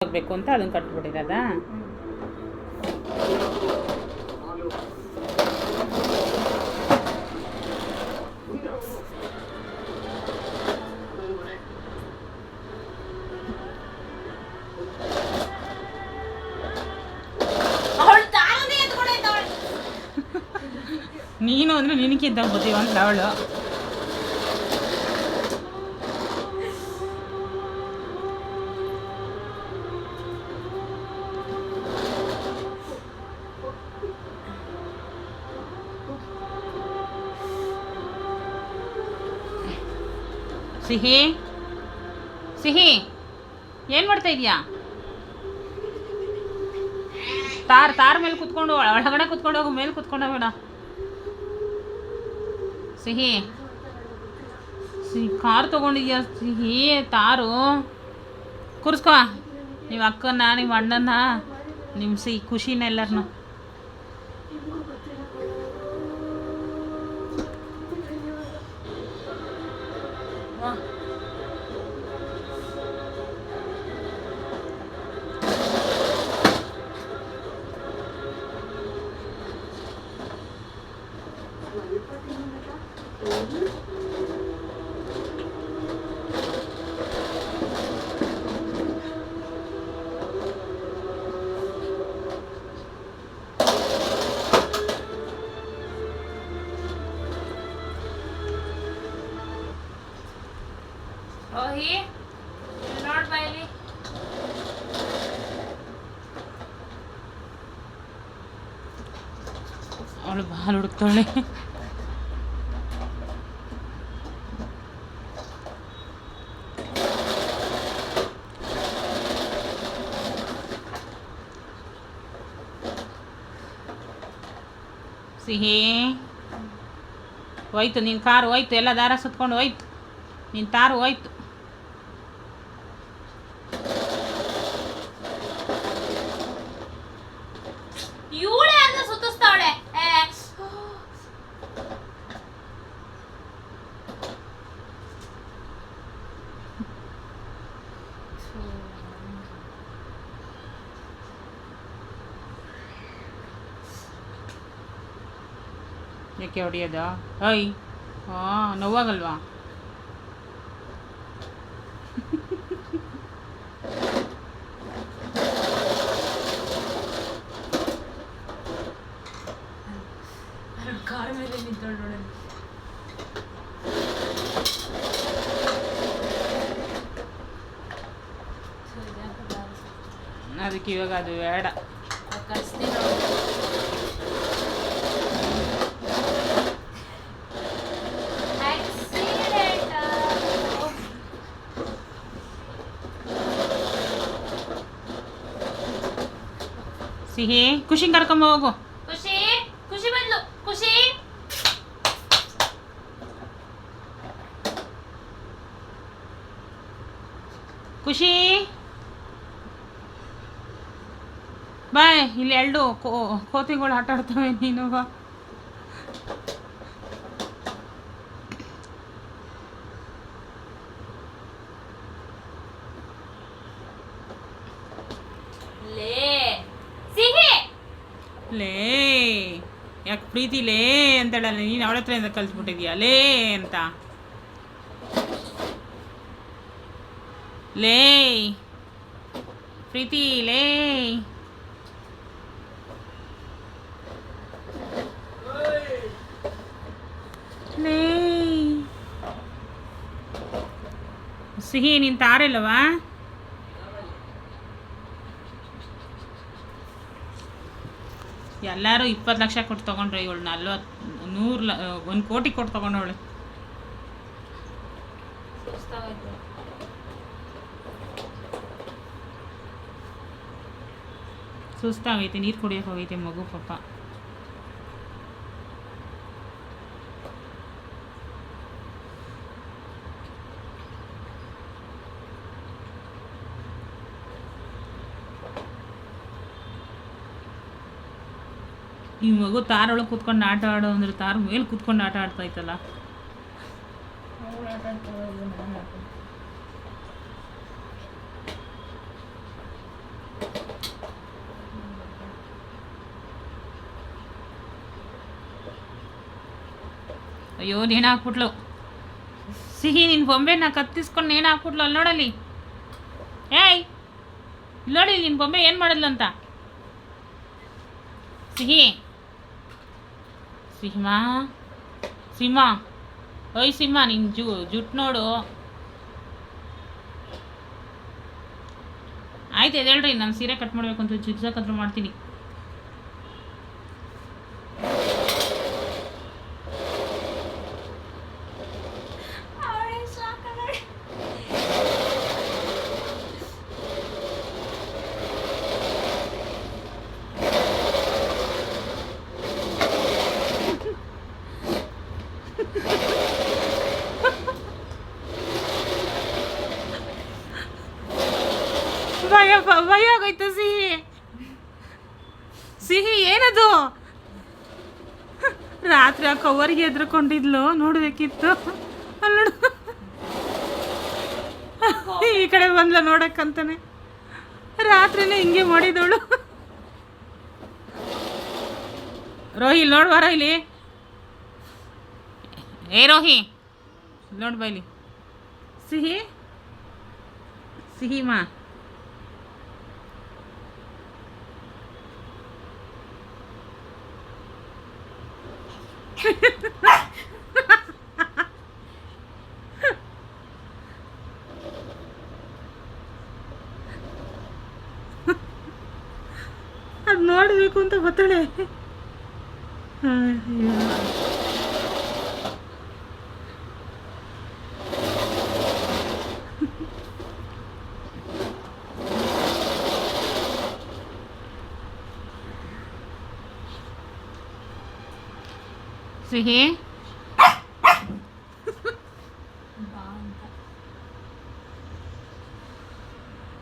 ಹೋಗ್ಬೇಕು ಅಂತ ಅದನ್ನ ಕಟ್ಬಿಟ್ಟಿರೋದ? ನೀನು ಅಂದ್ರೆ ನಿನಗಿದ್ದಾಗ ಬುದ್ಧಿವಂತ ಅವಳು. ಸಿಹಿ? ಸಿಹಿ? ಏನು ಮಾಡ್ತಾ ಇದೀಯಾ? ತಾರ್ ತಾರ್ ಮೇಲೆ ಕುತ್ಕೊಂಡು, ಒಳಗಡೆ ಕುತ್ಕೊಂಡು ಹೋಗು, ಮೇಲೆ ಕುತ್ಕೊಂಡು ಹೋಗೋಣ ಸಿಹಿ? ಸಿಹಿ, ಕಾರ್ ತೊಗೊಂಡಿದ್ಯಾ ಸಿಹಿ, ತಾರು? ಕೂರಿಸ್ಕೊ. ನೀವು ಅಕ್ಕನ ನಿಮ್ಮ ಅಣ್ಣನ ನಿಮ್ಮ ಸಿಹಿ, ಖುಷಿನ ಎಲ್ಲರನ್ನು 啊！来，你把这弄一下。嗯。ಓಹಿ ನೋಡ್ ಬಾಯ್ಲಿ ಅವಳು ಹಾಲು ಹುಡುಕ್ತಾಳೆ ಸಿಹಿ ಹೋಯ್ತು ನಿನ್ನ ಕಾರು ಹೋಯ್ತು ಎಲ್ಲ ದಾರ ಸುತ್ಕೊಂಡು ಹೋಯ್ತು ನಿನ್ನ ತಾರು ಹೋಯ್ತು ಯಾಕೆ ಹೊಡಿಯೋದು ಐ ಹಾಂ ನೋವಾಗಲ್ವಾ ಕಾರ್ ಮೇಲೆ ನಿಂತಳು ನೋಡೋಣ ಅದಕ್ಕೆ ಇವಾಗ ಅದು ಬೇಡ. ಕಳಿಸ್ತೀನಿ ಸಿಹಿ ಖುಷಿ ಕರ್ಕೊಂಬ ಹೋಗು. ಖುಷಿ ಖುಷಿ ಬಂದ್ಲು ಖುಷಿ. ಖುಷಿ. ಬಾಯ್ ಇಲ್ಲಿ ಎರಡು ಕೋ ಕೋತಿಗಳು ಆಟ ಆಡ್ತವೆ ನೀನು ಬಾ. ಲೇ ಯಾಕೆ ಪ್ರೀತಿ ಲೇ ಅಂತ ಹೇಳಲ್ಲ ನೀನು ಅವಳ ಹತ್ರದಿಂದ ಕಲ್ತ್ಬಿಟ್ಟಿದ್ಯಾ? ಲೇ ಅಂತ. ಲೇ ಪ್ರೀತಿ ಲೇ. ಸಿಹಿ ನೀನು ತಾರಿಲ್ಲವಾ? ಎಲ್ಲರೂ ಇಪ್ಪತ್ತು ಲಕ್ಷ ಕೊಟ್ಟು ತೊಗೊಂಡ್ರೆ ಇವಳು ನಲ್ವತ್ತು ನೂರು ಲ, ಒಂದು ಕೋಟಿ ಕೊಟ್ಟು ತೊಗೊಂಡವಳು. ಸುಸ್ತಾಗೈತೆ, ನೀರು ಕುಡಿಯೋಕೆ ಹೋಗೈತೆ ಮಗು ಪಾಪ. ಈ ಮಗು ತಾರೊಳಗೆ ಕುತ್ಕೊಂಡು ಆಟ ಆಡೋ ಅಂದ್ರೆ ತಾರ ಮೇಲೆ ಕುತ್ಕೊಂಡು ಆಟ ಆಡ್ತಾ ಇತ್ತಲ್ಲ? ಅಯ್ಯೋ, ನೀನು ಹಾಕ್ಬಿಟ್ಲು. ಸಿಹಿ ನಿನ್ನ ಬೊಂಬೆನ ಕತ್ತಿಸ್ಕೊಂಡು ನೀನು ಹಾಕ್ಬಿಟ್ಲು ಅಲ್ಲಿ ನೋಡಲಿ ಏಯ್ ನೋಡಿ ನಿನ್ನ ಬೊಂಬೆ ಏನು ಮಾಡಿದ್ಲು ಸಿಹಿ. ಸಿಂಹ? ಸಿಂಹ? ಓಯ್ ಸಿಂಹ ನಿನ್ನ ಜು, ಜುಟ್ ನೋಡು. ಆಯ್ತು ಎದೇಳ್ರಿ ನಾನು ಸೀರೆ ಕಟ್ ಮಾಡಬೇಕು ಅಂತ ಜಿಗ್ಸಾಕತ್ರ ಮಾಡ್ತೀನಿ ಅವಳೇ ಸಾಕಾಗಳೆ ಭ- ಭಯ ಆಗೋಯ್ತು, ಸಿಹಿ. ಸಿಹಿ, ಏನದು? ರಾತ್ರಿ ಆ ಕವರ್ಗೆ ಎದ್ರಕೊಂಡಿದ್ಲು, ನೋಡ್ಬೇಕಿತ್ತು. ಅಲ್ಲಿ ಈ ಕಡೆ ಬಂದ್ಲ ನೋಡಕ್ಕಂತಾನೆ. ರಾತ್ರಿನೇ ಹಿಂಗೆ ಮಾಡಿದವಳು. ರೋಹಿ ನೋಡ್ಬಾರ ಇಲ್ಲಿ ಏ, ರೋಹಿ. ನೋಡ್ಬಾ ಇಲ್ಲಿ. ಸಿಹಿ? ಸಿಹಿ ಅದು ನೋಡಬೇಕು ಅಂತ ಬರ್ತಾಳೆ ಅಯ್ಯೋ. ಸಿಹಿ ಬಾ